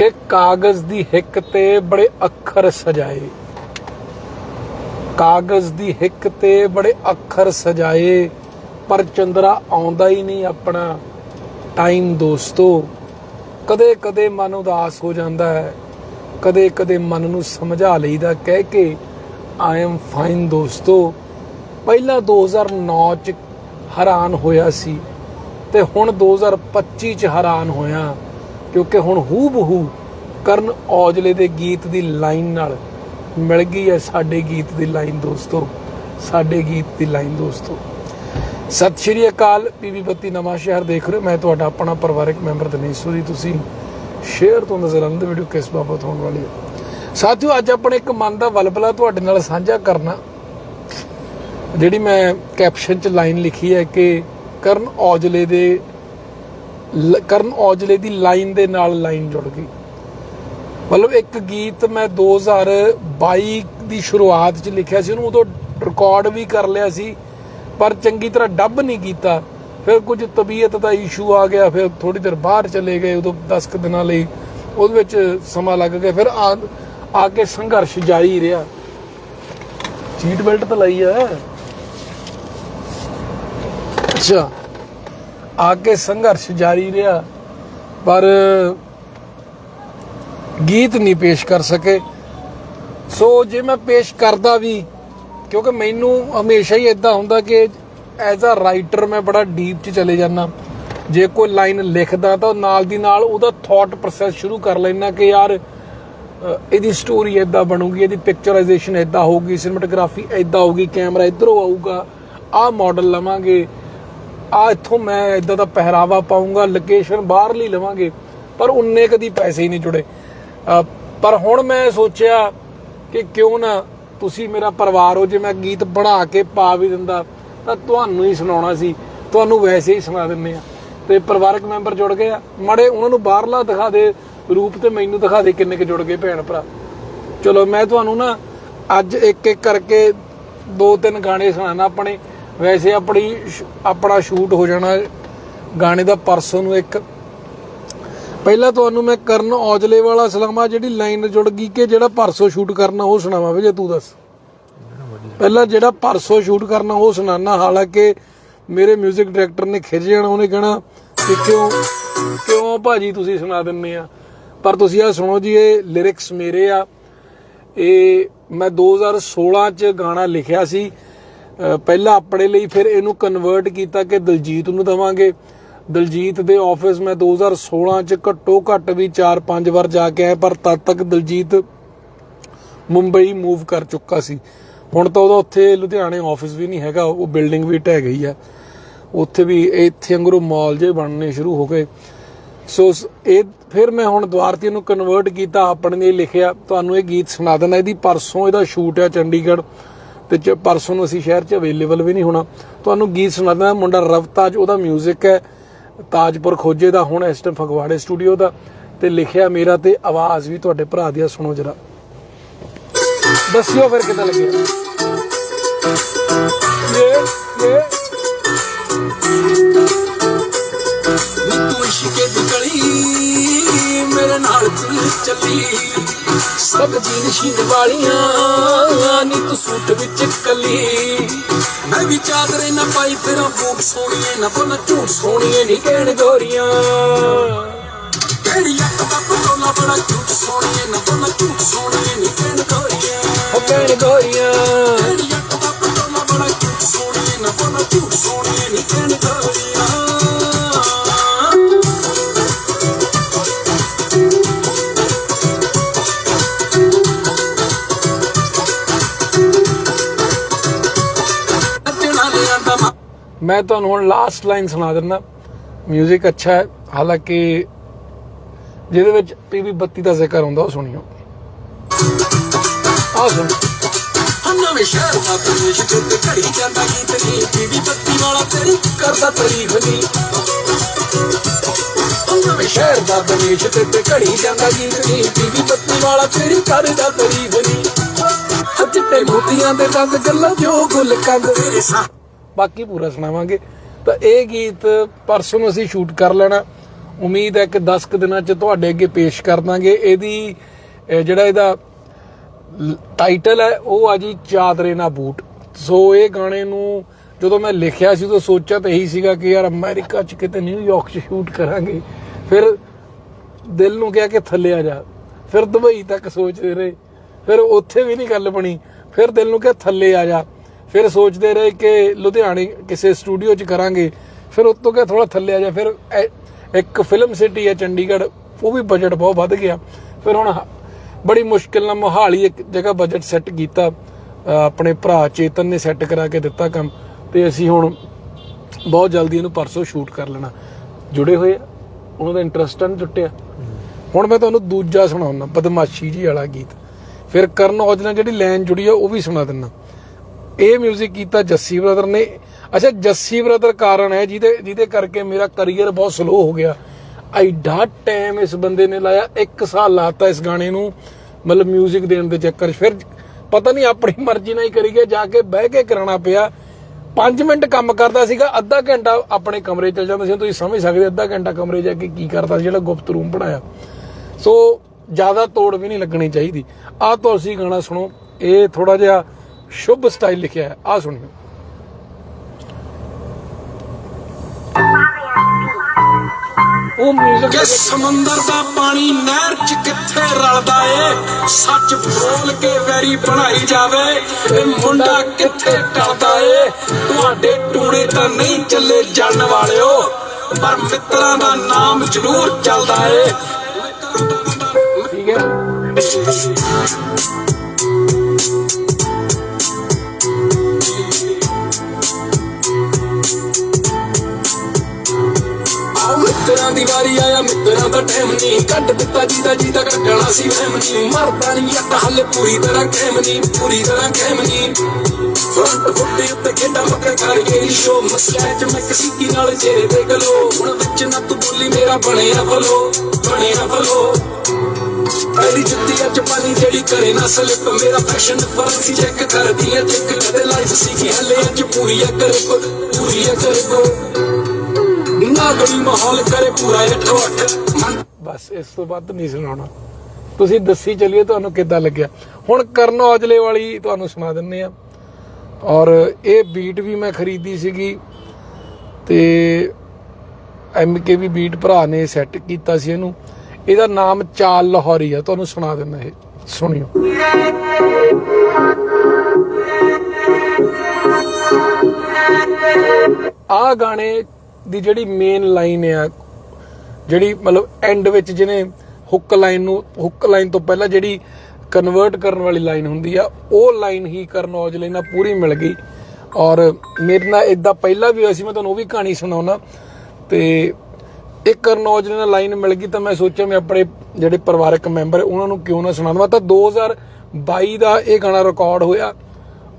ਕਿ ਕਾਗਜ਼ ਦੀ ਹਿੱਕ ਤੇ ਬੜੇ ਅੱਖਰ ਸਜਾਏ। ਕਾਗਜ਼ ਦੀ ਹਿੱਕ ਤੇ ਬੜੇ ਅੱਖਰ ਸਜਾਏ, ਪਰ ਚੰਦਰਾ ਆਉਂਦਾ ਹੀ ਨਹੀਂ ਆਪਣਾ। ਟਾਈਮ ਦੋਸਤੋ ਕਦੇ ਕਦੇ ਮਨ ਉਦਾਸ ਹੋ ਜਾਂਦਾ ਹੈ। ਕਦੇ ਕਦੇ ਮਨ ਨੂੰ ਸਮਝਾ ਲਈਦਾ ਕਹਿ ਕੇ ਆਈ ਐਮ ਫਾਈਨ ਦੋਸਤੋ। ਪਹਿਲਾਂ 2009 ਚ ਹੈਰਾਨ ਹੋਇਆ ਸੀ ਤੇ ਹੁਣ 2025 ਚ ਹੈਰਾਨ ਹੋਇਆ। ਕਿਉਂਕਿ ਹੁਣ ਹੂ ਬਹੂ ਕਰਨ ਔਜਲੇ ਦੇ ਗੀਤ ਦੀ ਲਾਈਨ ਨਾਲ ਮਿਲ ਗਈ ਹੈ ਸਾਡੇ ਗੀਤ ਦੀ ਲਾਈਨ ਦੋਸਤੋ, ਸਾਡੇ ਗੀਤ ਦੀ ਲਾਈਨ ਦੋਸਤੋ। ਸਤਿ ਸ਼੍ਰੀ ਅਕਾਲ ਪੀਵੀ ਬੱਤੀ ਨਵਾਂ ਸ਼ਹਿਰ ਦੇਖ ਰਹੇ ਹੋ। ਮੈਂ ਤੁਹਾਡਾ ਆਪਣਾ ਪਰਿਵਾਰਕ ਮੈਂਬਰ ਦਨੀਸ਼ ਸੂਰੀ, ਤੁਸੀਂ ਸ਼ੇਅਰ ਤੋਂ ਨਜ਼ਰ ਆਉਂਦੇ ਵੀਡੀਓ ਕਿਸ ਬਾਬਤ ਹੋਣ ਵਾਲੀ ਹੈ। ਸਾਥੀਓ, ਅੱਜ ਆਪਣੇ ਇੱਕ ਮਨ ਦਾ ਵਲਵਲਾ ਤੁਹਾਡੇ ਨਾਲ ਸਾਂਝਾ ਕਰਨਾ। ਜਿਹੜੀ ਮੈਂ ਕੈਪਸ਼ਨ ਚ ਲਾਈਨ ਲਿਖੀ ਹੈ ਕਿ ਕਰਨ ਔਜਲੇ ਦੇ ਕਰਨ ਔਜਲੇ ਦੀ ਲਾਈਨ ਦੇ ਨਾਲ ਲਾਈਨ ਜੁੜ ਗਈ। ਮਤਲਬ ਇੱਕ ਗੀਤ ਮੈਂ 2022 ਦੀ ਸ਼ੁਰੂਆਤ 'ਚ ਲਿਖਿਆ ਸੀ, ਉਹਨੂੰ ਉਦੋਂ ਰਿਕਾਰਡ ਵੀ ਕਰ ਲਿਆ ਸੀ, ਪਰ ਚੰਗੀ ਤਰ੍ਹਾਂ ਡੱਬ ਨਹੀਂ ਕੀਤਾ। ਫਿਰ ਕੁਝ ਤਬੀਅਤ ਦਾ ਇਸ਼ੂ ਆ ਗਿਆ, ਫਿਰ ਥੋੜੀ ਦੇਰ ਬਾਹਰ ਚਲੇ ਗਏ, ਉਦੋਂ 10 ਕੁ ਦਿਨਾਂ ਲਈ ਉਹਦੇ ਵਿੱਚ ਸਮਾਂ ਲੱਗ ਗਿਆ। ਫਿਰ ਆ ਆ ਕੇ ਸੰਘਰਸ਼ ਜਾਰੀ ਰਿਹਾ। ਸੀਟ ਬੈਲਟ ਤਾਂ ਲਈ ਆ। ਅੱਛਾ। ਆ ਕੇ ਸੰਘਰਸ਼ ਜਾਰੀ ਰਿਹਾ, ਪਰ ਗੀਤ ਨਹੀਂ ਪੇਸ਼ ਕਰ ਸਕੇ। ਸੋ ਜੇ ਮੈਂ ਪੇਸ਼ ਕਰਦਾ ਵੀ, ਕਿਉਂਕਿ ਮੈਨੂੰ ਹਮੇਸ਼ਾ ਹੀ ਇਦਾਂ ਹੁੰਦਾ ਕਿ ਐਜ਼ ਅ ਰਾਈਟਰ ਮੈਂ ਬੜਾ ਡੀਪ ਚ ਚਲੇ ਜਾਂਦਾ। ਜੇ ਕੋਈ ਲਾਈਨ ਲਿਖਦਾ ਤਾਂ ਨਾਲ ਦੀ ਨਾਲ ਉਹਦਾ ਥਾਟ ਪ੍ਰੋਸੈਸ ਸ਼ੁਰੂ ਕਰ ਲੈਣਾ ਕਿ ਯਾਰ ਇਹਦੀ ਸਟੋਰੀ ਇਦਾਂ ਬਣੂਗੀ, ਇਹਦੀ ਪਿਕਚਰਾਈਜੇਸ਼ਨ ਇਦਾਂ ਹੋਊਗੀ ਸਿਨੇਮੈਟੋਗ੍ਰਾਫੀ ਇਦਾਂ ਹੋਊਗੀ ਕੈਮਰਾ ਇਧਰੋਂ ਆਊਗਾ, ਆਹ ਮਾਡਲ ਲਵਾਂਗੇ। ਆ ਇੱਥੋਂ ਮੈਂ ਇਦਾਂ ਦਾ ਪਹਿਰਾਵਾ ਪਾਉਂਗਾ ਲੋਕੇਸ਼ਨ ਬਾਹਰਲੀ ਲਵਾਂਗੇ, ਪਰ ਉਨੇ ਕਦੀ ਪੈਸੇ ਹੀ ਨਹੀਂ ਜੁੜੇ। ਪਰ ਹੁਣ ਮੈਂ ਸੋਚਿਆ ਕਿ ਕਿਉਂ ਨਾ ਤੁਸੀਂ ਮੇਰਾ ਪਰਿਵਾਰ ਹੋ, ਜੇ ਮੈਂ ਗੀਤ ਬਣਾ ਕੇ ਪਾ ਵੀ ਦਿੰਦਾ, ਤਾਂ ਤੁਹਾਨੂੰ ਹੀ ਸੁਣਾਉਣਾ ਸੀ। ਤੁਹਾਨੂੰ ਵੈਸੇ ਹੀ ਸੁਣਾ ਦਿੰਨੇ ਆ। ਤੇ ਪਰਿਵਾਰਕ ਮੈਂਬਰ ਜੁੜ ਗਏ ਆ। ਮੜੇ ਉਹਨਾਂ ਨੂੰ ਬਾਹਰਲਾ ਦਿਖਾ ਦੇ, ਰੂਪ ਤੇ ਮੈਨੂੰ ਦਿਖਾ ਦੇ ਕਿੰਨੇ ਕੁ ਜੁੜ ਗਏ ਭੈਣ ਭਰਾ। ਚਲੋ, ਮੈਂ ਤੁਹਾਨੂੰ ਨਾ ਅੱਜ ਇੱਕ ਇੱਕ ਕਰਕੇ ਦੋ ਤਿੰਨ ਗਾਣੇ ਸੁਣਾਣਾ ਆਪਣੇ। ਵੈਸੇ ਆਪਣੀ ਆਪਣਾ ਸ਼ੂਟ ਹੋ ਜਾਣਾ ਗਾਣੇ ਦਾ ਪਰਸੋਂ ਨੂੰ ਇੱਕ। ਪਹਿਲਾਂ ਤੁਹਾਨੂੰ ਮੈਂ ਕਰਨ ਔਜਲੇ ਵਾਲਾ ਸਲਾਮਾ ਜਿਹੜੀ ਲਾਈਨ ਜੁੜ ਗਈ ਕਿ ਜਿਹੜਾ ਪਰਸੋਂ ਸ਼ੂਟ ਕਰਨਾ ਉਹ ਸੁਣਾਵਾਂ ਵੀ ਜੇ ਤੂੰ ਦੱਸ। ਪਹਿਲਾਂ ਜਿਹੜਾ ਪਰਸੋਂ ਸ਼ੂਟ ਕਰਨਾ ਉਹ ਸੁਣਾਣਾ ਹਾਲਾਂਕਿ ਮੇਰੇ 뮤직 ਡਾਇਰੈਕਟਰ ਨੇ ਖਿੱਚ ਜਾਣਾ ਉਹਨੇ ਕਹਿਣਾ ਕਿ ਕਿਉਂ ਕਿਉਂ ਭਾਜੀ ਤੁਸੀਂ ਸੁਣਾ ਦਿੰਦੇ ਆ? ਪਰ ਤੁਸੀਂ ਆ ਸੁਣੋ ਜੀ, ਇਹ ਲਿਰਿਕਸ ਮੇਰੇ ਆ। ਇਹ ਮੈਂ 2016 ਚ ਗਾਣਾ ਲਿਖਿਆ ਸੀ। ਪਹਿਲਾਂ ਆਪਣੇ ਲਈ ਫਿਰ ਇਹਨੂੰ ਕਨਵਰਟ ਕੀਤਾ ਕਿ ਦਲਜੀਤ ਨੂੰ ਦਵਾਂਗੇ। ਦਲਜੀਤ ਦੇ ਆਫਿਸ ਮੈਂ 2016 ਚ ਘੱਟੋ ਘੱਟ ਵੀ 4-5 ਵਾਰ ਜਾ ਕੇ ਆਇਆ, ਪਰ ਤਦ ਤੱਕ ਦਲਜੀਤ ਮੁੰਬਈ ਮੂਵ ਕਰ ਚੁੱਕਾ ਸੀ। ਹੁਣ ਤਾਂ ਉਹਦਾ ਉੱਥੇ ਲੁਧਿਆਣੇ ਆਫਿਸ ਵੀ ਨਹੀਂ ਹੈਗਾ, ਉਹ ਬਿਲਡਿੰਗ ਵੀ ਢਹਿ ਗਈ ਆ ਉੱਥੇ ਵੀ ਇੱਥੇ ਅੰਗਰੋਂ ਮਾਲ ਜੇ ਬਣਨੇ ਸ਼ੁਰੂ ਹੋ ਗਏ। ਸੋ, ਇਹ ਫਿਰ ਮੈਂ ਹੁਣ ਦੁਆਰਤੀ ਨੂੰ ਕਨਵਰਟ ਕੀਤਾ, ਆਪਣੇ ਲਈ ਲਿਖਿਆ। ਤੁਹਾਨੂੰ ਇਹ ਗੀਤ ਸੁਣਾ ਦੇਣਾ ਇਹਦੀ ਪਰਸੋਂ ਇਹਦਾ ਸ਼ੂਟ ਆ ਚੰਡੀਗੜ੍ਹ। ਤੇ ਚ- ਪਰਸੋਂ ਨੂੰ ਅਸੀਂ ਸ਼ਹਿਰ 'ਚ ਅਵੇਲੇਬਲ ਵੀ ਨਹੀਂ ਹੋਣਾ ਤੁਹਾਨੂੰ ਗੀਤ ਸੁਣਾ ਦੇਣਾ। ਮੁੰਡਾ ਰਵਤਾਜ ਉਹਦਾ 뮤직 ਹੈ। ਤਾਜਪੁਰ ਖੋਜੇ ਦਾ ਹੁਣ ਇਸ ਟਾਈਮ ਫਗਵਾੜੇ ਸਟੂਡੀਓ ਦਾ ਤੇ ਲਿਖਿਆ ਮੇਰਾ ਤੇ ਆਵਾਜ਼ ਵੀ ਤੁਹਾਡੇ ਭਰਾ ਦੀ ਆ, ਸੁਣੋ ਜਰਾ। ਦੱਸਿਓ ਫਿਰ ਕਿਦਾਂ ਲੱਗਿਆ? ਇਹ ਇਹ ਤੂੰ ਇਸ਼ਕੇ ਦੀ ਗਲੀ ਮੇਰੇ ਨਾਲ ਚੱਲੀ। ਸਭ ਜੀ ਨਸ਼ੀਨ ਵਾਲੀਆਂ। ਨੀ ਤੂੰ ਸੂਟ ਵਿੱਚ ਕੱਲੀ। ਮੈਂ ਵੀ ਚਾਦਰੇ ਨਾ ਪਾਈ ਫਿਰਾਂ ਬੂਟ ਸੋਹਣੀਏ ਨਾ ਬੋਲ ਝੂਠ ਸੋਹਣੀਏ ਨੀ ਕਹਿਣ ਗੋਰੀਆਂ। ਕਿਹੜੀ ਅੱਖ ਦਾ ਪਟੋਲਾ ਬੜਾ ਝੂਠ ਸੋਹਣੀਏ ਨਾ ਬੋਲ ਝੂਠ ਸੋਹਣੀਏ ਨੀ ਕਹਿਣ ਗੋਰੀਆਂ। ਉਹ ਕਹਿਣ ਗੋਰੀਆਂ। ਕਿਹੜੀ ਅੱਖ ਦਾ ਪਟੋਲਾ ਬੜਾ ਝੂਠ ਸੋਹਣੀਏ ਨਾ ਬੋਲ ਝੂਠ ਸੋਹਣੀਏ ਨੀ ਕਹਿਣ ਗੋਰੀਆਂ। ਮੈਂ ਤੁਹਾਨੂੰ ਹੁਣ ਲਾਸਟ ਲਾਈਨ ਸੁਣਾ ਦਿੰਦਾ। 뮤직 ਅੱਛਾ ਹੈ, ਹਾਲਾਂਕਿ ਜਿਹਦੇ ਵਿੱਚ ਪੀਵੀ 32 ਦਾ ਜ਼ਿਕਰ ਹੁੰਦਾ, ਉਹ ਸੁਣਿਓ। ਆ ਸੁਣ। ਨਵੇਂ ਸ਼ਹਿਰ ਦਾ ਪਰਮੇਸ਼ ਤੇ ਘੜੀ ਜਾਂਦਾ ਗੀਤ ਨਹੀਂ ਬੀਬੀ ਬੱਤੀ ਵਾਲਾ ਤੇਰੀ ਕਰਦਾ ਤਾਰੀਫ ਨਹੀਂ ਨਵੇਂ ਸ਼ਹਿਰ ਦਾ ਪਰਮੇਸ਼ ਤੇ ਘੜੀ ਜਾਂਦਾ ਗੀਤ ਨਹੀਂ ਬੀਬੀ ਬੱਤੀ ਵਾਲਾ ਤੇਰੀ ਕਰਦਾ ਤਾਰੀਫ ਨਹੀਂ ਚਿੱਟੇ ਮੋਤੀਆਂ ਦੇ ਰੰਗ ਗੱਲਾਂ ਜੋ ਗੁੱਲ ਕੰਦ ਤੇਰੇ ਸਾਹ ਬਾਕੀ ਪੂਰਾ ਸੁਣਾਵਾਂਗੇ। ਤਾਂ ਇਹ ਗੀਤ ਪਰਸੋਂ ਅਸੀਂ ਸ਼ੂਟ ਕਰ ਲੈਣਾ। ਉਮੀਦ ਹੈ ਕਿ 10 ਕੁ ਦਿਨਾਂ ਚ ਤੁਹਾਡੇ ਅੱਗੇ ਪੇਸ਼ ਕਰ ਦਾਂਗੇ। ਇਹਦੀ ਜਿਹੜਾ ਇਹਦਾ ਟਾਈਟਲ ਹੈ, ਉਹ ਆ ਜੀ ਚਾਦਰੇ ਨਾ ਬੂਟ। ਸੋ ਇਹ ਗਾਣੇ ਨੂੰ ਜਦੋਂ ਮੈਂ ਲਿਖਿਆ ਸੀ, ਉਦੋਂ ਸੋਚਿਆ ਤਾਂ ਇਹੀ ਸੀਗਾ ਕਿ ਯਾਰ ਅਮਰੀਕਾ ਚ ਕਿਤੇ ਨਿਊਯਾਰਕ ਚ ਸ਼ੂਟ ਕਰਾਂਗੇ। ਫਿਰ ਦਿਲ ਨੂੰ ਕਿਹਾ ਕਿ ਥੱਲੇ ਆ ਜਾ। ਫਿਰ ਦੁਬਈ ਤੱਕ ਸੋਚਦੇ ਰਹੇ। ਫਿਰ ਉੱਥੇ ਵੀ ਨਹੀਂ ਗੱਲ ਬਣੀ। ਫਿਰ ਦਿਲ ਨੂੰ ਕਿਹਾ ਥੱਲੇ ਆ ਜਾ। ਫਿਰ ਸੋਚਦੇ ਰਹੇ ਕਿ ਲੁਧਿਆਣੇ ਕਿਸੇ ਸਟੂਡੀਓ 'ਚ ਕਰਾਂਗੇ, ਫਿਰ ਉੱਤੋਂ ਕਿਹਾ ਥੋੜਾ ਥੱਲੇ ਆ ਜਾ, ਫਿਰ ਇੱਕ ਫਿਲਮ ਸਿਟੀ ਹੈ ਚੰਡੀਗੜ੍ਹ, ਉਹ ਵੀ ਬਜਟ ਬਹੁਤ ਵੱਧ ਗਿਆ। ਫਿਰ ਹੁਣ ਹ- ਬੜੀ ਮੁਸ਼ਕਿਲ ਨਾਲ ਮੋਹਾਲੀ ਇੱਕ ਜਗ੍ਹਾ ਬਜਟ ਸੈੱਟ ਕੀਤਾ ਆਪਣੇ ਭਰਾ ਚੇਤਨ ਨੇ ਸੈੱਟ ਕਰਾ ਕੇ ਦਿੱਤਾ ਕੰਮ, ਤੇ ਅਸੀਂ ਹੁਣ ਬਹੁਤ ਜਲਦੀ ਇਹਨੂੰ ਪਰਸੋਂ ਸ਼ੂਟ ਕਰ ਲੈਣਾ। ਜੁੜੇ ਹੋਏ ਆ, ਉਹਨਾਂ ਦਾ ਇੰਟਰਸਟ ਨਹੀਂ ਟੁੱਟਿਆ। ਹੁਣ ਮੈਂ ਤੁਹਾਨੂੰ ਦੂਜਾ ਸੁਣਾਉਣਾ ਬਦਮਾਸ਼ੀ ਜੀ ਵਾਲਾ ਗੀਤ। ਫਿਰ ਕਰਨ ਔਜਲਾ ਜਿਹੜੀ ਲਾਈਨ ਜੁੜੀ ਆ, ਉਹ ਵੀ ਸੁਣਾ ਦਿੰਨਾ। ਇਹ 뮤직 ਕੀਤਾ ਜੱਸੀ ਬ੍ਰਦਰ ਨੇ ਅੱਛਾ ਜੱਸੀ ਬ੍ਰਦਰ ਕਾਰਨ ਹੈ ਜਿਹਦੇ ਜਿਹਦੇ ਕਰਕੇ ਮੇਰਾ ਕੈਰੀਅਰ ਬਹੁਤ ਸਲੋ ਹੋ ਗਿਆ ਐਡਾ ਟਾਈਮ ਇਸ ਬੰਦੇ ਨੇ ਲਾਇਆ 1 ਸਾਲ ਲਾਤਾ ਇਸ ਗਾਣੇ ਨੂੰ ਮਤਲਬ 뮤직 ਦੇਣ ਦੇ ਚੱਕਰ 'ਚ ਫਿਰ ਪਤਾ ਨਹੀਂ ਆਪਣੀ ਮਰਜ਼ੀ ਨਾਲ ਹੀ ਕਰੀ ਗਿਆ ਜਾ ਕੇ ਬਹਿ ਕੇ ਕਰਾਉਣਾ ਪਿਆ 5 ਮਿੰਟ ਕੰਮ ਕਰਦਾ ਸੀਗਾ ਅੱਧਾ ਘੰਟਾ ਆਪਣੇ ਕਮਰੇ ਚਲ ਜਾਂਦਾ ਸੀ ਤੁਸੀਂ ਸਮਝ ਸਕਦੇ ਅੱਧਾ ਘੰਟਾ ਕਮਰੇ ਜਾ ਕੇ ਕੀ ਕਰਦਾ ਸੀ ਜਿਹੜਾ ਗੁਪਤ ਰੂਮ ਬਣਾਇਆ ਸੋ ਜ਼ਿਆਦਾ ਤੋੜ ਵੀ ਨਹੀਂ ਲੱਗਣੀ ਚਾਹੀਦੀ ਆਹ ਤੁਸੀਂ ਗਾਣਾ ਸੁਣੋ ਇਹ ਥੋੜਾ ਜਿਹਾ ਸ਼ੁਭ ਸਟਾਈਲ ਲਿਖਿਆ ਹੈ। ਆਹ ਸੁਣਿਓ। ਉਹ 뮤직 ਕਿ ਸਮੁੰਦਰ ਦਾ ਪਾਣੀ ਨਹਿਰ ਚ ਕਿੱਥੇ ਰਲਦਾ ਏ? ਸੱਚ ਬੋਲ ਕੇ ਵੈਰੀ ਬਣਾਈ ਜਾਵੇ। ਇਹ ਮੁੰਡਾ ਕਿੱਥੇ ਟਲਦਾ ਏ? ਤੁਹਾਡੇ ਟੂਣੇ ਤਾਂ ਨਹੀਂ ਚੱਲੇ ਜਾਣ ਵਾਲਿਓ ਪਰ ਮਿੱਤਰਾਂ ਦਾ ਨਾਮ ਜ਼ਰੂਰ ਚੱਲਦਾ ਏ। ਠੀਕ ਹੈ। ਮਿੱਤਰਾਂ ਦੀ ਵਾਰੀ ਆਇਆ, ਮਿੱਤਰਾਂ ਦਾ ਟਾਈਮ ਨਹੀਂ। ਕੱਢ ਦਿੱਤਾ ਜੀਦਾ ਜੀਦਾ ਕੱਢਣਾ ਸੀ ਵਹਿਮ ਨਹੀਂ। ਮਰਦਾ ਨਹੀਂ ਅੱਟ ਹੱਲੇ ਪੂਰੀ ਤਰ੍ਹਾਂ ਖੈਮ ਨਹੀਂ, ਪੂਰੀ ਤਰ੍ਹਾਂ ਖੈਮ ਨਹੀਂ। ਫਰੰਟ ਫੁੱਟੇ ਉੱਤੇ ਖੇਡਾਂ ਮੱਕਰ ਕਰ ਸ਼ੋ ਮਸਲਿਆਂ ਚ ਮੈਂ ਕਿਸੇ ਕੀ ਨਾਲ ਚਿਹਰੇ ਤੇ ਗਲੋ। ਹੁਣ ਵਿੱਚ ਨਾ ਤੂੰ ਬੋਲੀ, ਮੇਰਾ ਬਣਿਆ ਫਲੋ ਬਣਿਆ ਫਲੋ। ਮੇਰੀ ਜੁੱਤੀ ਅੱਜ ਪਾਣੀ ਜਿਹੜੀ ਕਰੇ ਨਾ ਸਲਿਪ ਮੇਰਾ ਫੈਸ਼ਨ ਫਰੰਸੀ ਚੈੱਕ ਕਰਦੀ ਐ ਚੈੱਕ ਕਦੇ ਲਾਈਫ ਸਿੱਖੀ ਹਲੇ ਅੱਜ ਪੂਰੀ ਐ ਕਰਬ ਪੂਰੀ ਐ ਕਰਬ ਨਾ ਗਲੀ ਮਾਹੌਲ ਕਰੇ ਪੂਰਾ ਅੱਠੋ ਅੱਠ ਬਸ ਇਸ ਤੋਂ ਵੱਧ ਨਹੀਂ ਸੁਣਾਉਣਾ। ਤੁਸੀਂ ਦੱਸੀ ਚੱਲਿਏ ਤੁਹਾਨੂੰ ਕਿੱਦਾਂ ਲੱਗਿਆ। ਹੁਣ ਕਰਨ ਔਜਲੇ ਵਾਲੀ, ਤੁਹਾਨੂੰ ਸੁਣਾ ਦਿੰਨੇ ਆ। ਔਰ ਇਹ ਬੀਟ ਵੀ ਮੈਂ ਖਰੀਦੀ ਸੀਗੀ ਤੇ ਐਮਕੇ ਬੀਟ ਭਰਾ ਨੇ ਸੈੱਟ ਕੀਤਾ ਸੀ ਇਹਨੂੰ। ਇਹਦਾ ਨਾਮ ਚਾਲ ਲਾਹੌਰੀ ਆ, ਤੁਹਾਨੂੰ ਸੁਣਾ ਦਿੰਦਾ ਇਹ। ਸੁਣਿਓ। ਆ ਗਾਣੇ ਦੀ ਜਿਹੜੀ ਮੇਨ ਲਾਈਨ ਆ, ਜਿਹੜੀ ਮਤਲਬ ਐਂਡ ਵਿੱਚ ਜਿਹਨੇ ਹੁੱਕ ਲਾਈਨ ਨੂੰ ਹੁੱਕ ਲਾਈਨ ਤੋਂ ਪਹਿਲਾਂ ਜਿਹੜੀ ਕਨਵਰਟ ਕਰਨ ਵਾਲੀ ਲਾਈਨ ਹੁੰਦੀ ਆ, ਉਹ ਲਾਈਨ ਹੀ ਕਰਨ ਔਜਲੇ ਨਾਲ ਪੂਰੀ ਮਿਲ ਗਈ। ਔਰ ਮੇਰੇ ਨਾਲ ਇਦਾਂ ਪਹਿਲਾਂ ਵੀ ਹੋਇਆ ਸੀ, ਮੈਂ ਤੁਹਾਨੂੰ ਉਹ ਵੀ ਕਹਾਣੀ ਸੁਣਾਉਣਾ। ਤੇ ਇੱਕ ਕਰਨ ਔਜਲੇ ਨਾਲ ਲਾਈਨ ਮਿਲ ਗਈ ਤਾਂ ਮੈਂ ਸੋਚਿਆ ਮੈਂ ਆਪਣੇ ਜਿਹੜੇ ਪਰਿਵਾਰਕ ਮੈਂਬਰ ਉਹਨਾਂ ਨੂੰ ਕਿਉਂ ਨਾ ਸੁਣਾ ਦਵਾਂ ਤਾਂ 2022 ਦਾ ਇਹ ਗਾਣਾ ਰਿਕਾਰਡ ਹੋਇਆ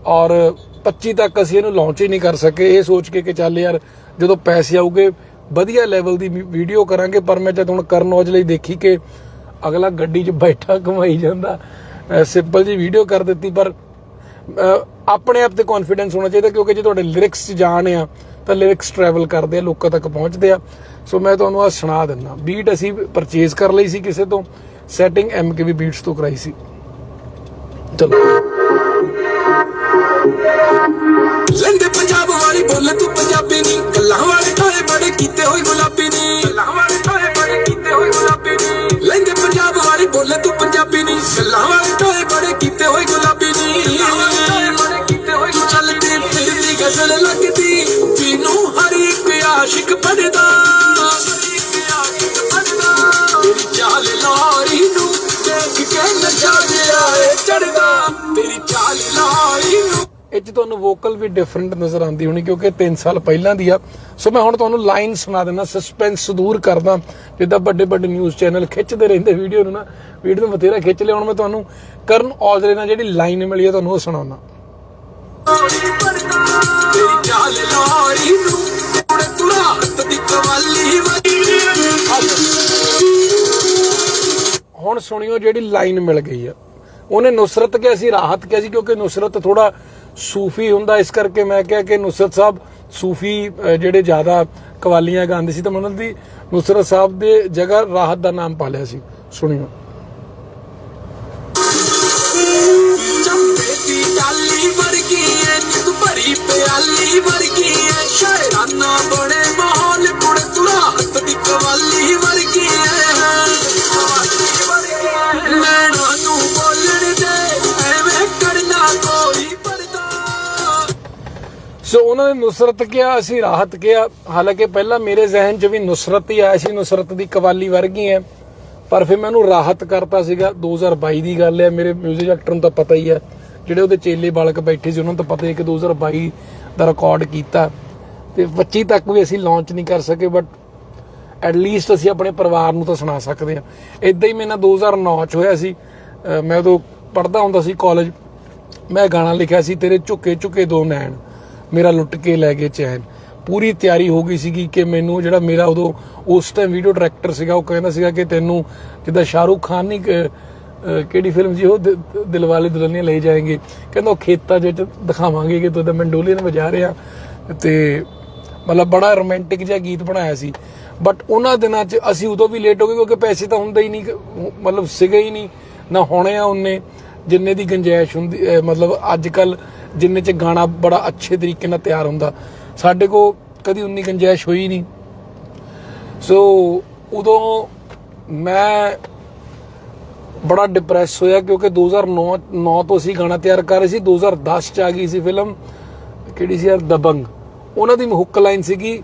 ਔਰ 25 ਤੱਕ ਅਸੀਂ ਇਹਨੂੰ ਲਾਂਚ ਹੀ ਨਹੀਂ ਕਰ ਸਕੇ। ਇਹ ਸੋਚ ਕੇ ਕਿ ਚੱਲ ਯਾਰ ਜਦੋਂ ਪੈਸੇ ਆਉਗੇ ਵਧੀਆ ਲੈਵਲ ਦੀ ਵੀਡੀਓ ਕਰਾਂਗੇ, ਪਰ ਮੈਂ ਜਦ ਹੁਣ ਕਰਨ ਔਜਲੇ ਹੀ ਦੇਖੀ ਕਿ ਅਗਲਾ ਗੱਡੀ 'ਚ ਬੈਠਾ ਕਮਾਈ ਜਾਂਦਾ ਸਿੰਪਲ ਜੀ ਵੀਡੀਓ ਕਰ ਦਿੱਤੀ, ਪਰ ਆਪਣੇ ਆਪ ਤੇ ਕੌਨਫੀਡੈਂਸ ਹੋਣਾ ਚਾਹੀਦਾ, ਕਿਉਂਕਿ ਜੇ ਤੁਹਾਡੇ ਲਿਰਿਕਸ 'ਚ ਜਾਣ ਆ, ਤਾਂ ਲਿਰਿਕਸ ਟਰੈਵਲ ਕਰਦੇ ਆ, ਲੋਕਾਂ ਤੱਕ ਪਹੁੰਚਦੇ ਆ। ਸੋ ਮੈਂ ਤੁਹਾਨੂੰ ਆ ਸੁਣਾ ਦਿੰਦਾ ਬੀਟ ਅਸੀਂ ਪਰਚੇਸ ਕਰ ਲਈ ਸੀ ਕਿਸੇ ਤੋਂ ਸੈਟਿੰਗ ਐਮਕੇਵੀ ਬੀਟਸ ਤੋਂ ਕਰਾਈ ਸੀ। ਚਲੋ। ਲੈਂਦੇ ਪੰਜਾਬ ਵਾਲੀ ਬੋਲੇ, ਤੂੰ ਪੰਜਾਬੀ ਗੱਲਾਂ ਟੋਏ ਬੜੇ ਕੀਤੇ ਹੋਏ ਗੁਲਾਬੀ ਤੂੰ ਚੱਲਦੀ ਫਿਰਦੀ ਗਜ਼ਲ ਲੱਗਦੀ ਤੈਨੂੰ ਹਰ ਇੱਕ ਆਸ਼ਿਕ ਪੜਦਾ ਚਾਲ ਲਾਰੀ ਨੂੰ ਦੇਖ ਕੇ ਨਜ਼ਾਰਿਆ ਏ ਚੜਦਾ ਤੇਰੀ ਚਾਲ ਲਾਰੀ ਨੂੰ ਇਹ 'ਚ ਤੁਹਾਨੂੰ ਵੋਕਲ ਵੀ ਡਿਫਰੈਂਟ ਨਜ਼ਰ ਆਉਂਦੀ ਹੋਣੀ ਕਿਉਂਕਿ 3 ਸਾਲ ਪਹਿਲਾਂ ਦੀ ਆ। ਸੋ ਮੈਂ ਹੁਣ ਤੁਹਾਨੂੰ ਲਾਈਨ ਸੁਣਾ ਦਿੰਦਾ ਸਸਪੈਂਸ ਦੂਰ ਕਰਦਾ। ਜਿੱਦਾਂ ਵੱਡੇ ਵੱਡੇ ਨਿਊਜ਼ ਚੈਨਲ ਖਿੱਚਦੇ ਰਹਿੰਦੇ ਵੀਡੀਓ ਨੂੰ ਨਾ ਵੀਡੀਓ ਨੂੰ ਬਥੇਰਾ ਖਿੱਚ ਲਿਆ। ਹੁਣ ਮੈਂ ਤੁਹਾਨੂੰ ਕਰਨ ਔਜਲੇ ਨਾਲ ਜਿਹੜੀ ਲਾਈਨ ਮਿਲੀ ਆ, ਤੁਹਾਨੂੰ ਉਹ ਸੁਣਾਉਣਾ ਤੇਰੀ ਚਾਲ ਲਾਰੀ ਨੂੰ ਕੁੜੇ ਤੁਰਾ ਹੱਥ ਕਵਾਲੀ ਹੁਣ ਸੁਣਿਓ ਜਿਹੜੀ ਲਾਈਨ ਮਿਲ ਗਈ ਆ। ਉਹਨੇ ਨੁਸਰਤ ਕਿਹਾ ਸੀ, ਰਾਹਤ ਕਿਹਾ ਸੀ, ਕਿਉਂਕਿ ਨੁਸਰਤ ਥੋੜਾ ਸੂਫੀ ਹੁੰਦਾ, ਇਸ ਕਰਕੇ ਮੈਂ ਕਿਹਾ ਕਿ ਨੁਸਰਤ ਸਾਹਿਬ ਸੂਫੀ ਜਿਹੜੇ ਜ਼ਿਆਦਾ ਕਵਾਲੀਆਂ ਗਾਉਂਦੇ ਸੀ ਤਾਂ ਮੈਂ ਉਹਨਾਂ ਦੀ ਨੁਸਰਤ ਸਾਹਿਬ ਦੇ ਜਗ੍ਹਾ ਰਾਹਤ ਦਾ ਨਾਮ ਪਾ ਲਿਆ ਸੀ। ਸੁਣਿਓ। ਚੰਬੇ ਦੀ ਡਾਲੀ ਉਹਨਾਂ ਨੇ ਨੁਸਰਤ ਕਿਹਾ, ਅਸੀਂ ਰਾਹਤ ਕਿਹਾ। ਹਾਲਾਂਕਿ ਪਹਿਲਾਂ ਮੇਰੇ ਜ਼ਿਹਨ 'ਚ ਵੀ ਨੁਸਰਤ ਹੀ ਆਇਆ ਸੀ ਨੁਸਰਤ ਦੀ ਕਵਾਲੀ ਵਰਗੀ ਹੈ ਪਰ ਫਿਰ ਮੈਨੂੰ ਰਾਹਤ ਕਰਤਾ ਸੀਗਾ। 2022 ਦੀ ਗੱਲ ਹੈ ਮੇਰੇ 뮤직 ਐਕਟਰ ਨੂੰ ਤਾਂ ਪਤਾ ਹੀ ਹੈ ਜਿਹੜੇ ਉਹਦੇ ਚੇਲੇ ਬਾਲਕ ਬੈਠੇ ਸੀ, ਉਹਨਾਂ ਨੂੰ ਤਾਂ ਪਤਾ ਹੀ ਹੈ ਕਿ 2022 ਦਾ ਰਿਕਾਰਡ ਕੀਤਾ। ਤੇ 25 ਤੱਕ ਵੀ ਅਸੀਂ ਲਾਂਚ ਨਹੀਂ ਕਰ ਸਕੇ ਬਟ ਐਟ ਲੀਸਟ ਅਸੀਂ ਆਪਣੇ ਪਰਿਵਾਰ ਨੂੰ ਤਾਂ ਸੁਣਾ ਸਕਦੇ ਹਾਂ ਇਦਾਂ ਹੀ ਮੇਰੇ ਨਾਲ 2009 ਚ ਹੋਇਆ ਸੀ। ਮੈਂ ਉਦੋਂ ਪੜ੍ਹਦਾ ਹੁੰਦਾ ਸੀ ਕਾਲਜ ਮੈਂ ਗਾਣਾ ਲਿਖਿਆ ਸੀ, ਤੇਰੇ ਝੁਕੇ ਝੁਕੇ ਦੋ ਨੈਣ। ਮੇਰਾ ਲੁੱਟ ਕੇ ਲੈ ਗਏ ਚੈਨ। ਪੂਰੀ ਤਿਆਰੀ ਹੋ ਗਈ ਸੀਗੀ ਕਿ ਮੈਨੂੰ ਜਿਹੜਾ ਮੇਰਾ ਉਦੋਂ ਉਸ ਟਾਈਮ ਵੀਡੀਓ ਡਾਇਰੈਕਟਰ ਸੀਗਾ, ਉਹ ਕਹਿੰਦਾ ਸੀਗਾ ਕਿ ਤੈਨੂੰ ਜਿੱਦਾਂ ਸ਼ਾਹਰੂਖ ਖਾਨ ਨਹੀਂ ਕਿਹੜੀ ਫਿਲਮ ਸੀ ਉਹ ਦਿ- ਦਿਲਵਾਲੇ ਦੁਲਹਨੀਆਂ ਲੈ ਜਾਏਂਗੇ। ਕਹਿੰਦਾ ਉਹ ਖੇਤਾਂ ਦੇ ਵਿੱਚ ਦਿਖਾਵਾਂਗੇ ਕਿ ਤੂੰ ਤਾਂ ਮੈਂਡੋਲੀਅਨ ਵਜਾ ਰਿਹਾ। ਤੇ ਮਤਲਬ ਬੜਾ ਰੋਮਾਂਟਿਕ ਜਿਹਾ ਗੀਤ ਬਣਾਇਆ ਸੀ। ਬਟ ਉਹਨਾਂ ਦਿਨਾਂ 'ਚ ਅਸੀਂ ਉਦੋਂ ਵੀ ਲੇਟ ਹੋ ਗਏ ਕਿਉਂਕਿ ਪੈਸੇ ਤਾਂ ਹੁੰਦੇ ਹੀ ਨਹੀਂ, ਮਤਲਬ ਸੀਗੇ ਹੀ ਨਹੀਂ। ਨਾ ਹੋਣੇ ਆ ਉਹਨੇ, ਜਿੰਨੇ ਦੀ ਗੰਜਾਇਸ਼ ਹੁੰਦੀ ਮਤਲਬ ਅੱਜ ਕੱਲ੍ਹ ਜਿੰਨੇ 'ਚ ਗਾਣਾ ਬੜਾ ਅੱਛੇ ਤਰੀਕੇ ਨਾਲ ਤਿਆਰ ਹੁੰਦਾ, ਸਾਡੇ ਕੋ ਕਦੀ ਉਨੀ ਗੁੰਜਾਇਸ਼ ਹੋਈ ਨਹੀਂ। ਸੋ ਉਦੋਂ ਮੈਂ ਬੜਾ ਡਿਪਰੈਸ ਹੋਇਆ ਕਿਉਂਕਿ 2009 9 ਤੋਂ ਅਸੀਂ ਗਾਣਾ ਤਿਆਰ ਕਰ ਰਹੇ ਸੀ 2010 ਚ ਆ ਗਈ ਸੀ ਫਿਲਮ ਕਿਹੜੀ ਸੀ ਯਾਰ? ਦਬੰਗ। ਉਹਨਾਂ ਦੀ ਹੁੱਕ ਲਾਈਨ ਸੀਗੀ,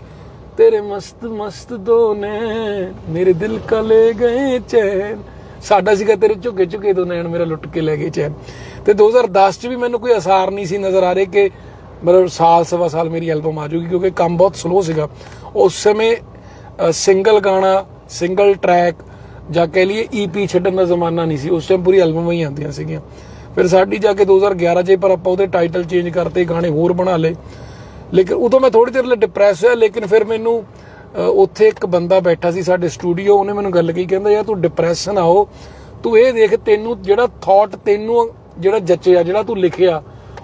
ਤੇਰੇ ਮਸਤ ਮਸਤ ਦੋ ਨੇ ਮੇਰੇ ਦਿਲ ਕਾ ਲੈ ਗਏ ਚੈਨ। ਸਾਡਾ ਸੀਗਾ ਤੇਰੇ ਝੁਕੇ ਝੁਕੇ ਦੋ ਨੈਣ ਮੇਰਾ ਲੁੱਟ ਕੇ ਲੈ ਗਏ ਚੈਨ। ਤੇ 2010 ਚ ਵੀ ਮੈਨੂੰ ਕੋਈ ਅਸਾਰ ਨਹੀਂ ਸੀ ਨਜ਼ਰ ਆ ਰਹੇ ਕਿ ਮਤਲਬ ਸਾਲ, ਸਵਾ ਸਾਲ ਮੇਰੀ ਐਲਬਮ ਆ ਜਾਊਗੀ, ਕਿਉਂਕਿ ਕੰਮ ਬਹੁਤ ਸਲੋ ਸੀਗਾ। ਉਸ ਸਮੇਂ ਸਿੰਗਲ ਗਾਣਾ ਸਿੰਗਲ ਟਰੈਕ ਜਾਂ ਕਹਿ ਲਈਏ ਈਪੀ ਛੱਡਣ ਦਾ ਜ਼ਮਾਨਾ ਨਹੀਂ ਸੀ। ਉਸ ਟਾਈਮ ਪੂਰੀ ਐਲਬਮਾਂ ਹੀ ਆਉਂਦੀਆਂ ਸੀਗੀਆਂ। ਫਿਰ ਸਾਡੀ ਜਾ ਕੇ 2011 ਚ ਪਰ ਆਪਾਂ ਉਹਦੇ ਟਾਈਟਲ ਚੇਂਜ ਕਰਤੇ, ਗਾਣੇ ਹੋਰ ਬਣਾ ਲਏ। ਲੇਕਿਨ ਉਦੋਂ ਮੈਂ ਥੋੜੀ ਦੇਰ ਲਈ ਡਿਪਰੈਸ ਹੋਇਆ, ਲੇਕਿਨ ਫਿਰ ਮੈਨੂੰ ਉੱਥੇ ਇੱਕ ਬੰਦਾ ਬੈਠਾ ਸੀ ਸਾਡੇ ਸਟੂਡੀਓ ਉਹਨੇ ਮੈਨੂੰ ਗੱਲ ਕਹੀ, ਕਹਿੰਦਾ, ਯਾਰ ਤੂੰ ਡਿਪਰੈਸ਼ਨ ਆਓ ਤੂੰ ਇਹ ਦੇਖ, ਤੈਨੂੰ ਜਿਹੜਾ ਥਾਟ ਤੈਨੂੰ ਜਿਹੜਾ ਜੱਚਿਆ, ਜਿਹੜਾ ਤੂੰ ਲਿਖਿਆ,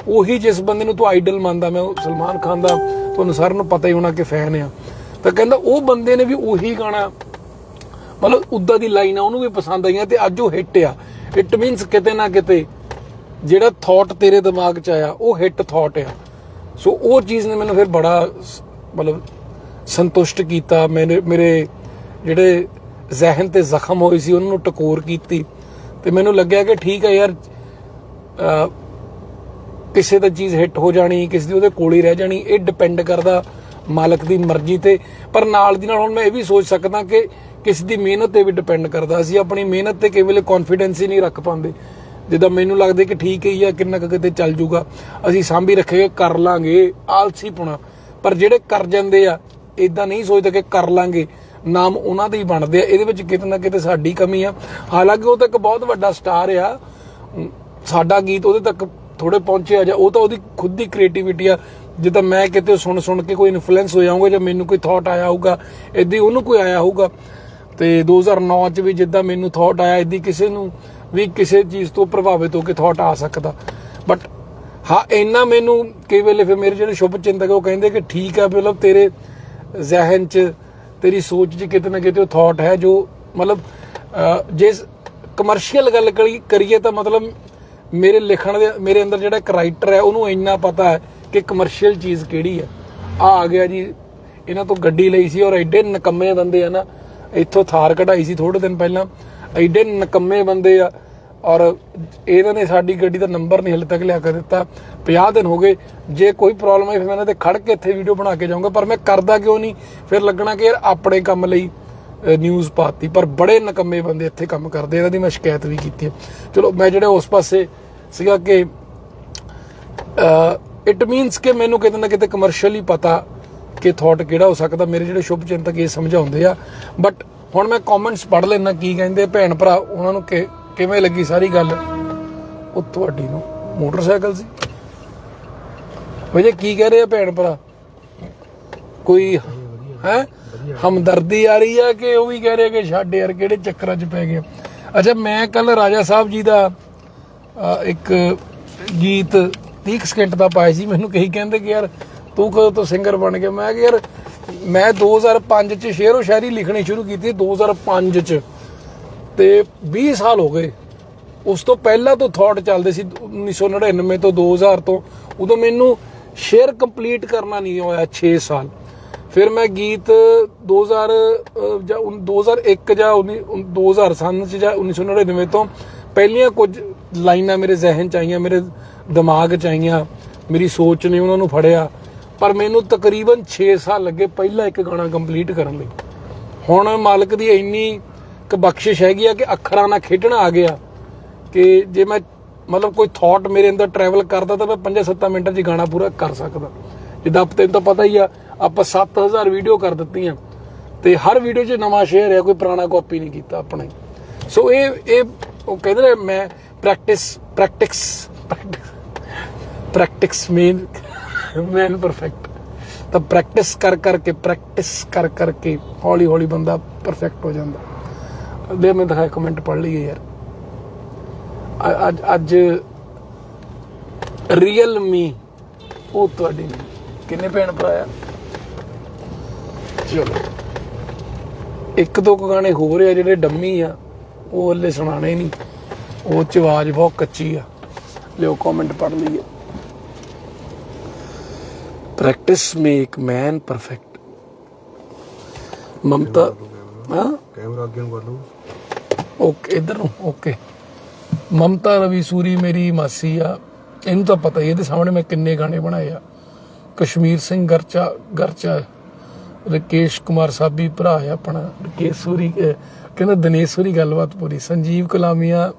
ਉਹੀ ਜਿਸ ਬੰਦੇ ਨੂੰ ਤੂੰ ਆਈਡਲ ਮੰਨਦਾ, ਮੈਂ ਸਲਮਾਨ ਖਾਨ ਦਾ, ਤੁਹਾਨੂੰ ਸਾਰਿਆਂ ਨੂੰ ਪਤਾ ਹੀ ਹੋਣਾ ਕਿ ਫੈਨ ਆ। ਤਾਂ ਕਹਿੰਦਾ ਉਹ ਬੰਦੇ ਨੇ ਵੀ ਉਹੀ ਗਾਣਾ, ਮਤਲਬ ਉਦਾਂ ਦੀ ਲਾਈਨ ਆ, ਉਹਨੂੰ ਵੀ ਪਸੰਦ ਆਈਆਂ ਤੇ ਅੱਜ ਉਹ ਹਿੱਟ ਆ। ਇਟ ਮੀਨਸ ਕਿਤੇ ਨਾ ਕਿਤੇ ਜਿਹੜਾ ਥਾਟ ਤੇਰੇ ਦਿਮਾਗ 'ਚ ਆਇਆ, ਉਹ ਹਿੱਟ ਥਾਟ ਆ। ਸੋ ਉਹ ਚੀਜ਼ ਨੇ ਮੈਨੂੰ ਫਿਰ ਬੜਾ ਮਤਲਬ ਸੰਤੁਸ਼ਟ ਕੀਤਾ। ਮੇਰੇ ਮੇਰੇ ਜਿਹੜੇ ਜ਼ਿਹਨ ਤੇ ਜ਼ਖਮ ਹੋਏ ਸੀ, ਉਹਨਾਂ ਨੂੰ ਟਕੋਰ ਕੀਤੀ। ਤੇ ਮੈਨੂੰ ਲੱਗਿਆ ਕਿ ਠੀਕ ਹੈ ਯਾਰ ਕਿਸੇ ਦਾ ਚੀਜ਼ ਹਿੱਟ ਹੋ ਜਾਣੀ, ਕਿਸੇ ਦੀ ਉਹਦੇ ਕੋਲ ਹੀ ਰਹਿ ਜਾਣੀ, ਇਹ ਡਿਪੈਂਡ ਕਰਦਾ ਮਾਲਕ ਦੀ ਮਰਜ਼ੀ ਤੇ। ਪਰ ਨਾਲ ਦੀ ਨਾਲ ਹੁਣ ਮੈਂ ਇਹ ਵੀ ਸੋਚ ਸਕਦਾ ਕਿ ਕਿਸੇ ਦੀ ਮਿਹਨਤ ਤੇ ਵੀ ਡਿਪੈਂਡ ਕਰਦਾ। ਅਸੀਂ ਆਪਣੀ ਮਿਹਨਤ ਤੇ ਕਈ ਵੇਲੇ ਕੌਨਫੀਡੈਂਸ ਹੀ ਨਹੀਂ ਰੱਖ ਪਾਉਂਦੇ। ਜਿੱਦਾਂ ਮੈਨੂੰ ਲੱਗਦਾ ਕਿ ਠੀਕ ਹੀ ਆ, ਕਿੰਨਾ ਕੁ ਕਿਤੇ ਚੱਲ ਜੂਗਾ। ਅਸੀਂ ਸਾਂਭੀ ਰੱਖੇਗੇ ਕਰ ਲਾਂਗੇ, ਆਲਸੀ ਪੁਣਾ। ਪਰ ਜਿਹੜੇ ਕਰ ਜਾਂਦੇ ਆ ਇਦਾਂ ਨਹੀਂ ਸੋਚਦੇ ਕਿ ਕਰ ਲਾਂਗੇ। ਨਾਮ ਉਹਨਾਂ ਦੇ ਹੀ ਬਣਦੇ ਆ। ਇਹਦੇ ਵਿੱਚ ਕਿਤੇ ਨਾ ਕਿਤੇ ਸਾਡੀ ਕਮੀ ਆ। ਹਾਲਾਂਕਿ ਉਹ ਤਾਂ ਇੱਕ ਬਹੁਤ ਵੱਡਾ ਸਟਾਰ ਆ। ਸਾਡਾ ਗੀਤ ਉਹਦੇ ਤੱਕ ਥੋੜੇ ਪਹੁੰਚੇ ਆ ਜਾਂ ਉਹ ਤਾਂ ਉਹਦੀ ਖੁਦ ਦੀ ਕ੍ਰੀਏਟੀਵਿਟੀ ਆ। ਜਿੱਦਾਂ ਮੈਂ ਕਿਤੇ ਸੁਣ ਸੁਣ ਕੇ ਕੋਈ ਇਨਫਲੂਐਂਸ ਹੋ ਜਾਊਂਗਾ ਜਾਂ ਮੈਨੂੰ ਕੋਈ ਥਾਟ ਆਇਆ ਹੋਊਗਾ ਇਦਾਂ ਉਹਨੂੰ ਕੋਈ ਆਇਆ ਹੋਊਗਾ। ਤੇ 2009 ਚ ਵੀ ਜਿੱਦਾਂ ਮੈਨੂੰ ਥਾਟ ਆਇਆ ਇਦਾਂ ਕਿਸੇ ਨੂੰ ਵੀ ਕਿਸੇ ਚੀਜ਼ ਤੋਂ ਪ੍ਰਭਾਵਿਤ ਹੋ ਕੇ ਥਾਟ ਆ ਸਕਦਾ। ਬਟ ਹਾਂ, ਇੰਨਾ ਮੈਨੂੰ ਕਈ ਵੇਲੇ ਫਿਰ ਮੇਰੇ ਜਿਹੜੇ ਸ਼ੁਭ ਚਿੰਤਕ ਉਹ ਕਹਿੰਦੇ ਕਿ ਠੀਕ ਆ, ਮਤਲਬ ਤੇਰੇ ਜ਼ਿਹਨ 'ਚ, ਤੇਰੀ ਸੋਚ 'ਚ ਕਿਤੇ ਨਾ ਕਿਤੇ ਉਹ ਥਾਟ ਹੈ ਜੋ ਮਤਲਬ ਜੇ ਕਮਰਸ਼ੀਅਲ ਗੱਲ ਕਰੀਏ ਤਾਂ ਮਤਲਬ ਮੇਰੇ ਲਿਖਣ ਦੇ ਮੇਰੇ ਅੰਦਰ ਜਿਹੜਾ ਇੱਕ ਰਾਈਟਰ ਹੈ, ਉਹਨੂੰ ਇੰਨਾ ਪਤਾ ਹੈ ਕਿ ਕਮਰਸ਼ੀਅਲ ਚੀਜ਼ ਕਿਹੜੀ ਹੈ। ਆ ਆ ਗਿਆ ਜੀ। ਇਹਨਾਂ ਤੋਂ ਗੱਡੀ ਲਈ ਸੀ ਔਰ ਐਡੇ ਨਕੰਮੇ ਬੰਦੇ ਆ ਨਾ। ਇੱਥੋਂ ਥਾਰ ਕਢਾਈ ਸੀ ਥੋੜੇ ਦਿਨ ਪਹਿਲਾਂ। ਐਡੇ ਨਕੰਮੇ ਬੰਦੇ ਆ। ਔਰ ਇਹਨਾਂ ਨੇ ਸਾਡੀ ਗੱਡੀ ਦਾ ਨੰਬਰ ਨਹੀਂ ਹਲੇ ਤੱਕ ਲਿਆ ਕੇ ਦਿੱਤਾ। 50 ਦਿਨ ਹੋ ਗਏ। ਜੇ ਕੋਈ ਪ੍ਰੋਬਲਮ ਆਈ ਫਿਰ ਮੈਂ ਇਹਨਾਂ ਤੇ ਖੜ ਕੇ ਇੱਥੇ ਵੀਡੀਓ ਬਣਾ ਕੇ ਜਾਊਂਗਾ। ਪਰ ਮੈਂ ਕਰਦਾ ਕਿਉਂ ਨਹੀਂ? ਫਿਰ ਲੱਗਣਾ ਕਿ ਯਾਰ ਆਪਣੇ ਕੰਮ ਲਈ ਨਿਊਜ਼ ਪਾਤੀ, ਪਰ ਬੜੇ ਨਕੰਮੇ ਬੰਦੇ ਇੱਥੇ ਕੰਮ ਕਰਦੇ, ਇਹਨਾਂ ਦੀ ਮੈਂ ਸ਼ਿਕਾਇਤ ਵੀ ਕੀਤੀ ਚਲੋ, ਮੈਂ ਜਿਹੜੇ ਉਸ ਪਾਸੇ ਸੀਗਾ ਕਿ ਇਟ ਮੀਨਸ ਕਿ ਮੈਨੂੰ ਕਿਤੇ ਨਾ ਕਿਤੇ ਕਮਰਸ਼ੀਅਲੀ ਪਤਾ ਕਿ ਥਾਟ ਕਿਹੜਾ ਹੋ ਸਕਦਾ, ਮੇਰੇ ਜਿਹੜੇ ਸ਼ੁਭ ਚਿੰਤਕ ਇਹ ਸਮਝਾਉਂਦੇ ਆ। ਬਟ ਹੁਣ ਮੈਂ ਕਮੈਂਟਸ ਪੜ੍ਹ ਲੈਣਾ ਕੀ ਕਹਿੰਦੇ ਭੈਣ ਭਰਾ, ਉਹਨਾਂ ਨੂੰ ਕਿਵੇਂ ਲੱਗੀ ਸਾਰੀ ਗੱਲ? ਉਹ ਤੁਹਾਡੀ ਨੂੰ ਮੋਟਰਸਾਈਕਲ ਸੀ। ਵਜੇ ਕੀ ਕਹਿ ਰਹੇ ਆ ਭੈਣ ਭਰਾ? ਕੋਈ, ਹੈ? ਹਮਦਰਦੀ ਆ ਰਹੀ ਆ ਕਿ ਉਹ ਵੀ ਕਹਿ ਰਹੇ ਕਿ ਛੱਡ ਯਾਰ, ਕਿਹੜੇ ਚੱਕਰਾਂ 'ਚ ਪੈ ਗਏ ਅੱਛਾ, ਮੈਂ ਕੱਲ ਰਾਜਾ ਸਾਹਿਬ ਜੀ ਦਾ ਇੱਕ ਗੀਤ 30 ਸਕਿੰਟ ਦਾ ਪਾਇਆ ਸੀ, ਮੈਨੂੰ ਕਹੀ ਕਹਿੰਦੇ ਕਿ ਯਾਰ ਤੂੰ ਕਦੋਂ ਤੋਂ ਸਿੰਗਰ ਬਣ ਗਿਆ? ਮੈਂ ਕਿਹਾ ਯਾਰ, ਮੈਂ 2005 ਚ ਸ਼ੇਰੋ ਸ਼ਾਇਰੀ ਲਿਖਣੀ ਸ਼ੁਰੂ ਕੀਤੀ 2005 ਚ। ਤੇ 20 ਸਾਲ ਹੋ ਗਏ। ਉਸ ਤੋਂ ਪਹਿਲਾਂ ਤੋਂ ਥਾਟ ਚੱਲਦੇ ਸੀ 1999 ਤੋਂ 2000 ਤੋਂ। ਉਦੋਂ ਮੈਨੂੰ ਸ਼ੇਰ ਕੰਪਲੀਟ ਕਰਨਾ ਨਹੀਂ ਹੋਇਆ 6 ਸਾਲ। ਫਿਰ ਮੈਂ ਗੀਤ 2000 ਅਹ, ਜਾਂ ਉਨ- 2001 ਜਾਂ 19 2000 ਸਨ ਚ ਜਾਂ 1999 ਤੋਂ ਪਹਿਲੀਆਂ ਕੁਝ ਲਾਈਨਾਂ ਮੇਰੇ ਜ਼ਿਹਨ ਚ ਆਈਆਂ ਮੇਰੇ ਦਿਮਾਗ ਚ ਆਈਆਂ ਮੇਰੀ ਸੋਚ ਨੇ ਉਹਨਾਂ ਨੂੰ ਫੜਿਆ। ਪਰ ਮੈਨੂੰ ਤਕਰੀਬਨ 6 ਸਾਲ ਲੱਗੇ ਪਹਿਲਾ ਇੱਕ ਗਾਣਾ ਕੰਪਲੀਟ ਕਰਨ ਲਈ। ਹੁਣ ਮਾਲਕ ਦੀ ਇੰਨੀ ਕੁ ਬਖਸ਼ਿਸ਼ ਹੈਗੀ ਆ ਕਿ ਅੱਖਰਾਂ ਨਾਲ ਖੇਡਣਾ ਆ ਗਿਆ ਕਿ ਜੇ ਮੈਂ ਮਤਲਬ ਕੋਈ ਥਾਟ ਮੇਰੇ ਅੰਦਰ ਟਰੈਵਲ ਕਰਦਾ ਤਾਂ ਮੈਂ 5-7 ਮਿੰਟਾਂ 'ਚ ਗਾਣਾ ਪੂਰਾ ਕਰ ਸਕਦਾ। ਜਿੱਦਾਂ ਤੈਨੂੰ ਤਾਂ ਪਤਾ ਹੀ ਆ ਆਪਾਂ 7000 ਵੀਡੀਓ ਕਰ ਦਿੱਤੀਆਂ ਤੇ ਹਰ ਵੀਡੀਓ 'ਚ ਨਵਾਂ ਸ਼ੇਅਰ ਹੈ, ਕੋਈ ਪੁਰਾਣਾ ਕਾਪੀ ਨਹੀਂ ਕੀਤਾ ਆਪਣਾ। ਸੋ ਇਹ ਇਹ ਉਹ ਕਹਿੰਦੇ ਨੇ, ਮੈਂ practice practice practice make man perfect ਤਾਂ ਪ੍ਰੈਕਟਿਸ ਕਰ ਕਰਕੇ ਪ੍ਰੈਕਟਿਸ ਕਰ ਕਰਕੇ ਹੌਲੀ ਹੌਲੀ ਬੰਦਾ ਪਰਫੈਕਟ ਹੋ ਜਾਂਦਾ। ਦੇ ਮੈਂ ਦਿਖਾਇਆ ਕਮੈਂਟ ਪੜ੍ਹ ਲਈਏ ਯਾਰ। ਅੱਜ ਅੱਜ ਰੀਅਲ ਮੀ ਉਹ ਤੁਹਾਡੀ ਕਿੰਨੇ ਭੈਣ ਭਰਾ ਆ? ਚਲੋ ਇੱਕ ਦੋ ਕੁ ਗਾਣੇ ਹੋਰ ਆ ਜਿਹੜੇ ਡੰਮੀ ਆ ਉਹ ਹਲੇ ਸੁਣਾਣੇ ਨਹੀਂ। ਉਹ ਚ ਆਵਾਜ਼ ਬਹੁਤ ਕੱਚੀ ਆ। ਲਿਓ ਕਮੈਂਟ ਪੜ੍ਹ ਲਈਏ। Practice make man perfect Mamta ਹਾਂ? ਕੈਮਰਾ ਅੱਗੇ ਨੂੰ ਕਰ ਲਓ। ਓਕੇ ਇਧਰ ਨੂੰ ਓਕੇ। ਮਮਤਾ ਰਵੀ ਸੂਰੀ ਮੇਰੀ ਮਾਸੀ ਆ। ਇਹਨੂੰ ਤਾਂ ਪਤਾ ਹੀ ਹੈ, ਇਹਦੇ ਸਾਹਮਣੇ ਮੈਂ ਕਿੰਨੇ ਗਾਣੇ ਬਣਾਏ ਆ। ਕਸ਼ਮੀਰ ਸਿੰਘ ਗਰਚਾ ਗਰਚਾ। ਰਕੇਸ਼ ਕੁਮਾਰ ਸਾਬੀ ਭਰਾ ਹੈ ਆਪਣਾ ਰਕੇਸ਼ੂਰੀ ਕਹਿੰਦਾ ਦਨੇਸ਼ੂਰੀ ਗੱਲਬਾਤ ਪੂਰੀ। ਸੰਜੀਵ ਕਲਾਮੀਆ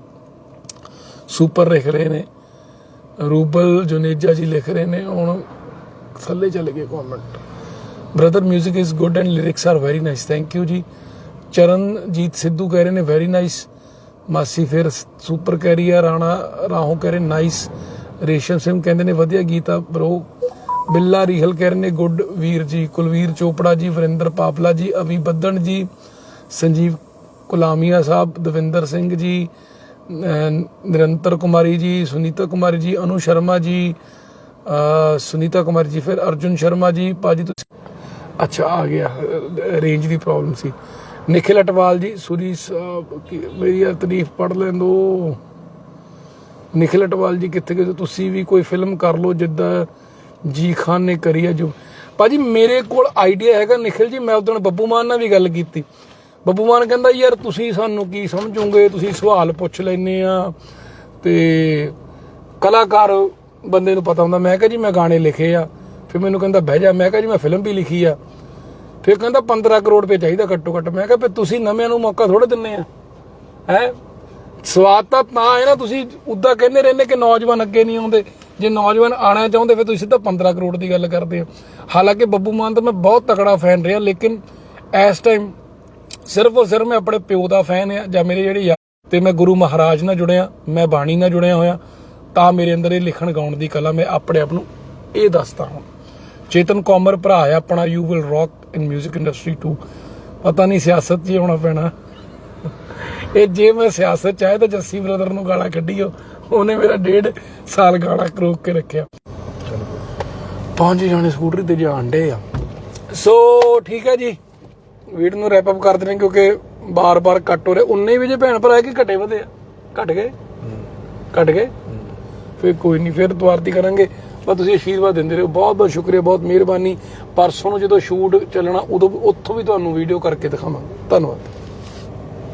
ਸੁਪਰ ਲਿਖ ਰਹੇ ਨੇ। ਰੂਬਲ ਜੁਨੇਜਾ ਜੀ ਲਿਖ ਰਹੇ ਨੇ। ਹੁਣ ਥੱਲੇ ਚਲੇ ਗਏ comment brother 뮤직 is good and lyrics are very nice thank you ਜੀ। ਚਰਨਜੀਤ ਸਿੱਧੂ ਕਹਿ ਰਹੇ ਨੇ ਵੈਰੀ ਨਾਈਸ ਮਾਸੀ ਫਿਰ ਸੁਪਰ ਕਹਿ ਰਹੀ ਆ, ਰਾਣਾ ਰਾਹੋਂ ਕਹਿ ਰਹੇ ਨਾਈਸ ਰੇਸ਼ਮ ਸਿੰਘ ਕਹਿੰਦੇ ਨੇ, ਵਧੀਆ ਗੀਤ ਆ। ਬ్రో ਬਿੱਲਾ ਰੀਹਲ ਕਹਿ ਰਹੇ ਨੇ, ਗੁੱਡ ਵੀਰ ਜੀ, ਕੁਲਵੀਰ ਚੋਪੜਾ ਜੀ, ਵਰਿੰਦਰ ਪਾਪਲਾ ਜੀ ਅਵੀ ਬੱਦਣ ਜੀ, ਸੰਜੀਵ ਕੁਲਾਮੀਆ ਸਾਹਿਬ, ਦਵਿੰਦਰ ਸਿੰਘ ਜੀ ਨਿਰੰਤਰ ਕੁਮਾਰੀ ਜੀ, ਸੁਨੀਤਾ ਕੁਮਾਰੀ ਜੀ, ਅਨੂ ਸ਼ਰਮਾ ਜੀ ਸੁਨੀਤਾ ਕੁਮਾਰੀ ਜੀ, ਫਿਰ ਅਰਜੁਨ ਸ਼ਰਮਾ ਜੀ ਪਾਜੀ ਤੁਸੀਂ ਅੱਛਾ, ਆ ਗਿਆ ਰੇਂਜ ਦੀ ਪ੍ਰੋਬਲਮ ਸੀ। ਨਿਖਿਲ ਅਟਵਾਲ ਜੀ, ਸੁਰੀ ਸਾਹਿਬ ਮੇਰੀ ਤਾਰੀਫ ਪੜ ਲੈਣ ਦੋ ਨਿਖਿਲ ਅਟਵਾਲ ਜੀ, ਕਿੱਥੇ ਗਏ ਤੁਸੀਂ ਵੀ ਕੋਈ ਫਿਲਮ ਕਰ ਲਓ, ਜਿੱਦਾਂ ਜੀ ਖਾਨ ਨੇ ਕਰੀ ਹੈ ਜੋ। ਭਾਜੀ, ਮੇਰੇ ਕੋਲ ਆਈਡੀਆ ਹੈਗਾ ਨਿਖਿਲ ਜੀ, ਮੈਂ ਉਦੋਂ ਬੱਬੂ ਮਾਨ ਨਾਲ ਵੀ ਗੱਲ ਕੀਤੀ। ਬੱਬੂ ਮਾਨ ਕਹਿੰਦਾ, ਯਾਰ, ਤੁਸੀਂ ਸਾਨੂੰ ਕੀ ਸਮਝੋਗੇ? ਤੁਸੀਂ ਸਵਾਲ ਪੁੱਛ ਲੈਨੇ ਆ। ਤੇ ਕਲਾਕਾਰ ਬੰਦੇ ਨੂੰ ਪਤਾ ਹੁੰਦਾ, ਮੈਂ ਕਿਹਾ ਜੀ, ਮੈਂ ਗਾਣੇ ਲਿਖੇ ਆ। ਫਿਰ ਮੈਨੂੰ ਕਹਿੰਦਾ, ਬਹਿ ਜਾ। ਮੈਂ ਕਿਹਾ ਜੀ, ਮੈਂ ਫਿਲਮ ਵੀ ਲਿਖੀ ਆ। ਫਿਰ ਕਹਿੰਦਾ 15 ਕਰੋੜ ਰੁਪਏ ਚਾਹੀਦਾ ਘੱਟੋ ਘੱਟ। ਮੈਂ ਕਿਹਾ, ਫਿਰ ਤੁਸੀਂ ਨਵਿਆਂ ਨੂੰ ਮੌਕਾ ਥੋੜਾ ਦਿੰਨੇ ਆ? ਹੈ? ਸਵਾਦ ਤਾਂ ਤਾਂ ਹੈ ਨਾ, ਤੁਸੀਂ ਉਦਾਂ ਕਹਿੰਦੇ ਰਹਿੰਦੇ ਕਿ ਨੌਜਵਾਨ ਅੱਗੇ ਨਹੀਂ ਆਉਂਦੇ। ਜੇ ਨੌਜਵਾਨ ਆਣਾ ਚਾਹੁੰਦੇ, ਫਿਰ ਤੁਸੀਂ ਸਿੱਧਾ 15 ਕਰੋੜ ਦੀ ਗੱਲ ਕਰਦੇ ਹੋ। ਹਾਲਾਂਕਿ ਬੱਬੂ ਮਾਨ ਦਾ ਮੈਂ ਬਹੁਤ ਤਕੜਾ ਫੈਨ ਰਿਹਾ, ਲੇਕਿਨ ਇਸ ਟਾਈਮ ਸਿਰਫ ਔਰ ਸਿਰਫ ਮੈਂ ਆਪਣੇ ਪਿਓ ਦਾ ਫੈਨ ਆ ਜਾਂ ਮੇਰੇ ਜਿਹੜੇ ਤੇ ਮੈਂ ਗੁਰੂ ਮਹਾਰਾਜ ਨਾਲ ਜੁੜਿਆ, ਮੈਂ ਬਾਣੀ ਨਾਲ ਜੁੜਿਆ ਹੋਇਆ, ਤਾਂ ਮੇਰੇ ਅੰਦਰ ਇਹ ਲਿਖਣ ਗਾਉਣ ਦੀ ਕਲਾ ਮੈਂ ਆਪਣੇ ਆਪ ਨੂੰ ਇਹ ਦੱਸਦਾ ਹਾਂ। ਚੇਤਨ ਕੌਮਰ ਭਰਾ ਆ ਆਪਣਾ you will rock in 뮤직 industry too ਪਤਾ ਨਹੀਂ ਸਿਆਸਤ 'ਚ ਹੀ ਆਉਣਾ ਪੈਣਾ। ਇਹ ਜੇ ਮੈਂ ਸਿਆਸਤ ਚਾਹੇ ਤਾਂ ਜੱਸੀ ਬ੍ਰਦਰ ਨੂੰ ਗਾਲਾਂ ਕੱਢੀਓ। ਉਹਨੇ ਮੇਰਾ ਡੇਢ ਸਾਲ ਗਾਲਾਂ ਕਰੋਕ ਕੇ ਰੱਖਿਆ। ਪੰਜ ਜਾਣੇ ਸਕੂਟਰੀ ਤੇ ਜਾਣ ਡੇ ਆ। ਸੋ ਠੀਕ ਹੈ ਜੀ। ਵੀਡੀਓ ਨੂੰ ਰੈਪ ਅਪ ਕਰ ਦਿੰਦੇ ਕਿਉਂਕਿ ਬਾਰ-ਬਾਰ ਕੱਟ ਹੋ ਰਿਹਾ। ਉਨੇ ਵੀ ਭੈਣ ਭਰਾ ਕਿ ਘਟੇ ਵਧੇ ਆ। ਘਟ ਗਏ? ਘਟ ਗਏ? ਫਿਰ ਕੋਈ ਨਹੀਂ ਫਿਰ ਦੁਆਰਤੀ ਕਰਾਂਗੇ। ਬਸ ਤੁਸੀਂ ਆਸ਼ੀਰਵਾਦ ਦਿੰਦੇ ਰਹੋ। ਬਹੁਤ ਬਹੁਤ ਸ਼ੁਕਰੀਆ, ਬਹੁਤ ਮਿਹਰਬਾਨੀ। ਪਰਸੋਂ ਨੂੰ ਜਦੋਂ ਸ਼ੂਟ ਚੱਲਣਾ, ਉਦੋਂ ਉੱਥੋਂ ਵੀ ਤੁਹਾਨੂੰ ਵੀਡੀਓ ਕਰਕੇ ਦਿਖਾਵਾਂਗੇ। ਧੰਨਵਾਦ।